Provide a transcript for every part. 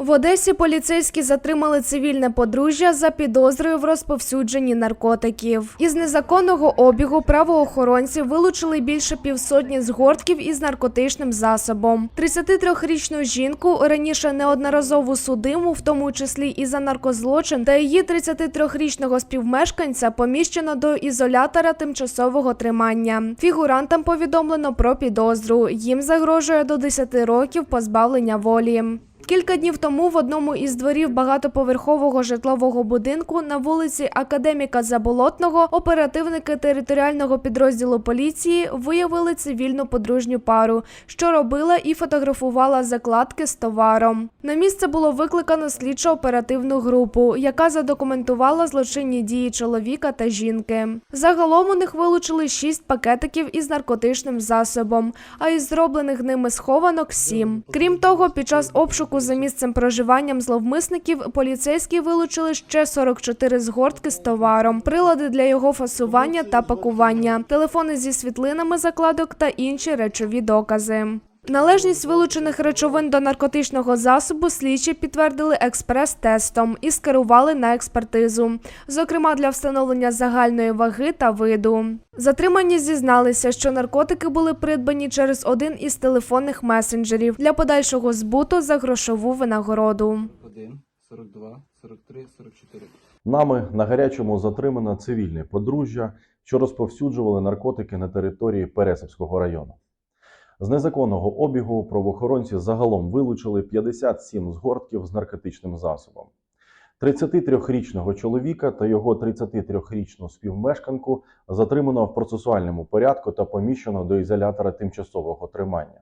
В Одесі поліцейські затримали цивільне подружжя за підозрою в розповсюдженні наркотиків. Із незаконного обігу правоохоронці вилучили більше півсотні згортків із наркотичним засобом. 33-річну жінку раніше неодноразово судиму, в тому числі і за наркозлочин, та її 33-річного співмешканця поміщено до ізолятора тимчасового тримання. Фігурантам повідомлено про підозру. Їм загрожує до 10 років позбавлення волі. Кілька днів тому в одному із дворів багатоповерхового житлового будинку на вулиці Академіка Заболотного оперативники територіального підрозділу поліції виявили цивільну подружню пару, що робила і фотографувала закладки з товаром. На місце було викликано слідчо-оперативну групу, яка задокументувала злочинні дії чоловіка та жінки. Загалом у них вилучили шість пакетиків із наркотичним засобом, а із зроблених ними схованок сім. Крім того, під час обшуку за місцем проживанням зловмисників поліцейські вилучили ще 44 згортки з товаром, прилади для його фасування та пакування, телефони зі світлинами закладок та інші речові докази. Належність вилучених речовин до наркотичного засобу слідчі підтвердили експрес-тестом і скерували на експертизу, зокрема для встановлення загальної ваги та виду. Затримані зізналися, що наркотики були придбані через один із телефонних месенджерів для подальшого збуту за грошову винагороду. 1, 42, 43, 44. Нами на гарячому затримано цивільне подружжя, що розповсюджували наркотики на території Пересипського району. З незаконного обігу правоохоронці загалом вилучили 57 згортків з наркотичним засобом. 33-річного чоловіка та його 33-річну співмешканку затримано в процесуальному порядку та поміщено до ізолятора тимчасового тримання.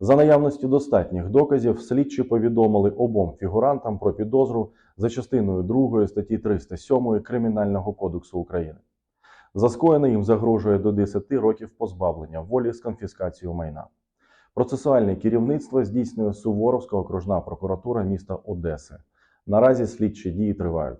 За наявності достатніх доказів, слідчі повідомили обом фігурантам про підозру за частиною 2 статті 307 Кримінального кодексу України. За скоєне їм загрожує до 10 років позбавлення волі з конфіскацією майна. Процесуальне керівництво здійснює Суворовська окружна прокуратура міста Одеси. Наразі слідчі дії тривають.